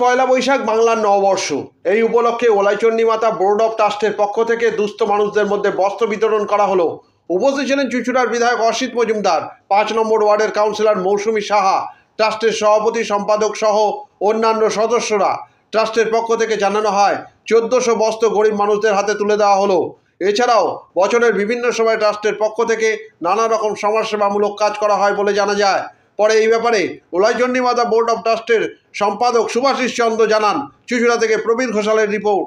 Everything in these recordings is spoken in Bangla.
পয়লা বৈশাখ বাংলার নববর্ষ। এই উপলক্ষে ওলাইচন্ডী মাতা বোর্ড অব ট্রাস্টের পক্ষ থেকে দুস্থ মানুষদের মধ্যে বস্ত্র বিতরণ করা হলো। উপস্থিত ছিলেন চুচুড়ার বিধায়ক অসিত মজুমদার, পাঁচ নম্বর ওয়ার্ডের কাউন্সিলর মৌসুমী সাহা, ট্রাস্টের সভাপতি সম্পাদক সহ অন্যান্য সদস্যরা। ট্রাস্টের পক্ষ থেকে জানানো হয়, চোদ্দশো বস্ত্র গরিব মানুষদের হাতে তুলে দেওয়া হলো। এছাড়াও বছরের বিভিন্ন সময় ট্রাস্টের পক্ষ থেকে নানা রকম সমাজসেবামূলক কাজ করা হয় বলে জানা যায়। পরে এই ব্যাপারে ওলাইচন্ডী মাতা বোর্ড অব ট্রাস্টের সম্পাদক সুভাষিস চন্দ্র জানান চুচুড়া থেকে প্রবীণ ঘোষালের রিপোর্ট।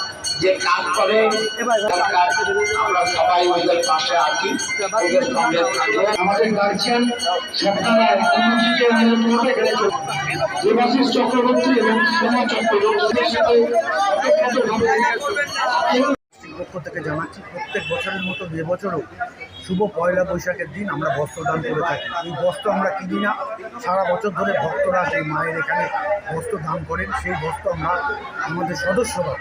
যে কাজ করে আমরা সবাই ওদের পাশে আছি ওদের সঙ্গে থাকব। আমাদের গার্জিয়ান দেবাশিস চক্রবর্তী এবং সোমা চক্রবর্তীদের সাথে ওতপ্রোতভাবে পক্ষ থেকে জানাচ্ছি প্রত্যেক বছরের মতো এবছরও শুভ পয়লা বৈশাখের দিন আমরা বস্ত্র দান করে থাকি। এই বস্ত্র আমরা কিনি না। সারা বছর ধরে ভক্তরা যে মায়ের এখানে বস্ত্র দান করেন সেই বস্ত্র আমরা আমাদের সদস্যরা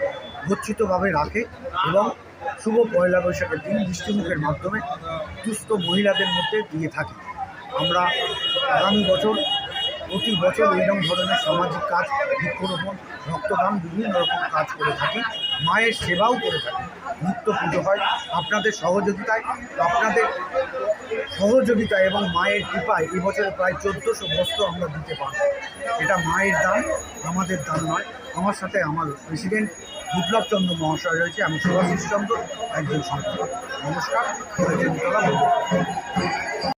গচ্ছিতভাবে রাখে এবং শুভ পয়লা বৈশাখের দিন মিষ্টিমুখের মাধ্যমে দুস্থ মহিলাদের মধ্যে দিয়ে থাকি। আমরা আগামী বছর, প্রতি বছর এইরকম ধরনের সামাজিক কাজ, বৃক্ষরোপণ, রক্তদান, বিভিন্ন রকম কাজ করে থাকি। মায়ের সেবাও করে থাকি। নিত্য পুজো হয়। আপনাদের সহযোগিতায়, আপনাদের সহযোগিতা এবং মায়ের কৃপায় এবছরে প্রায় চোদ্দোশো বস্ত্র আমরা দিতে পারব। এটা মায়ের দান, আমাদের দান নয়। আমার সাথে আমার প্রেসিডেন্ট বিপ্লব চন্দ্র মহাশয় রয়েছে আমি সুভাষিস চন্দ্র একজন সম্পাদক নমস্কার